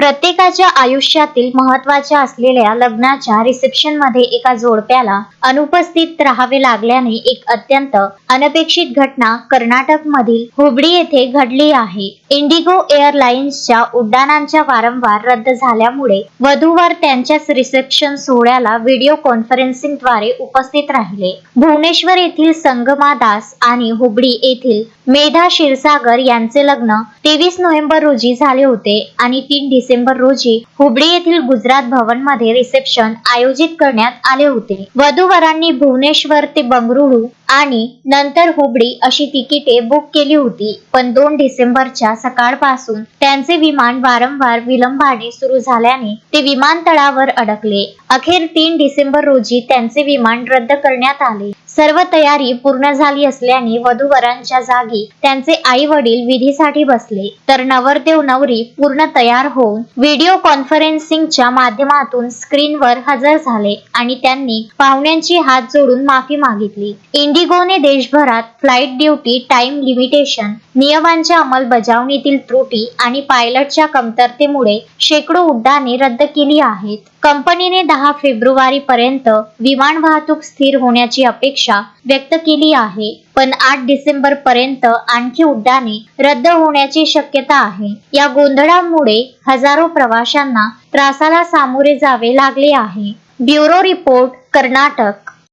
प्रत्येकाच्या आयुष्यातील महत्त्वाच्या असलेल्या लग्नाच्या रिसेप्शनमध्ये एका जोडप्याला अनुपस्थित राहावे लागल्याने एक अत्यंत अनपेक्षित घटना कर्नाटक मधील हुबळी येथे घडली आहे. इंडिगो एअरलाइन्सच्या उड्डाणांच्या वारंवार रद्द झाल्यामुळे वधूवर त्यांच्याच रिसेप्शन सोहळ्याला व्हिडिओ कॉन्फरन्सिंगद्वारे उपस्थित राहिले. भुवनेश्वर येथील संगमा दास आणि हुबळी येथील मेधा क्षीरसागर यांचे लग्न तेवीस नोव्हेंबर रोजी झाले होते आणि तीन डिसेंबर रोजी हुबळी येथील गुजरात भवनमध्ये रिसेप्शन आयोजित करण्यात आले होते. वधूवरांनी भुवनेश्वर ते बंगळुरू आणि नंतर हुबळी अशी तिकिटे बुक केली होती. पण दोन डिसेंबरच्या सकाळपासून त्यांचे विमान वारंवार विलंबाने सुरू झाल्याने ते विमानतळावर अडकले. अखेर तीन डिसेंबर रोजी त्यांचे विमान रद्द करण्यात आले. सर्व तयारी पूर्ण झाली असल्याने वधूवरांच्या जागी त्यांचे आई वडील विधीसाठी बसले. तर नवरदेव नवरी पूर्ण तयार होऊन व्हिडिओ कॉन्फरन्सिंगच्या माध्यमातून स्क्रीनवर हजर झाले आणि त्यांनी पाहुण्यांची हात जोडून माफी मागितली. इंडिया इंडिगोने देशभरात फ्लाईट ड्युटी टाइम लिमिटेशन नियमांच्या अंमलबजावणीतील त्रुटी आणि पायलटच्या कमतरतेमुळे शेकडो उड्डाणे रद्द केली आहेत. कंपनीने दहा फेब्रुवारी पर्यंत विमान वाहतूक स्थिर होण्याची अपेक्षा व्यक्त केली आहे पण आठ डिसेंबर पर्यंत आणखी उड्डाणे रद्द होण्याची शक्यता आहे. या गोंधळामुळे हजारो प्रवाशांना त्रासाला सामोरे जावे लागले आहे. Bureau report Karnataka.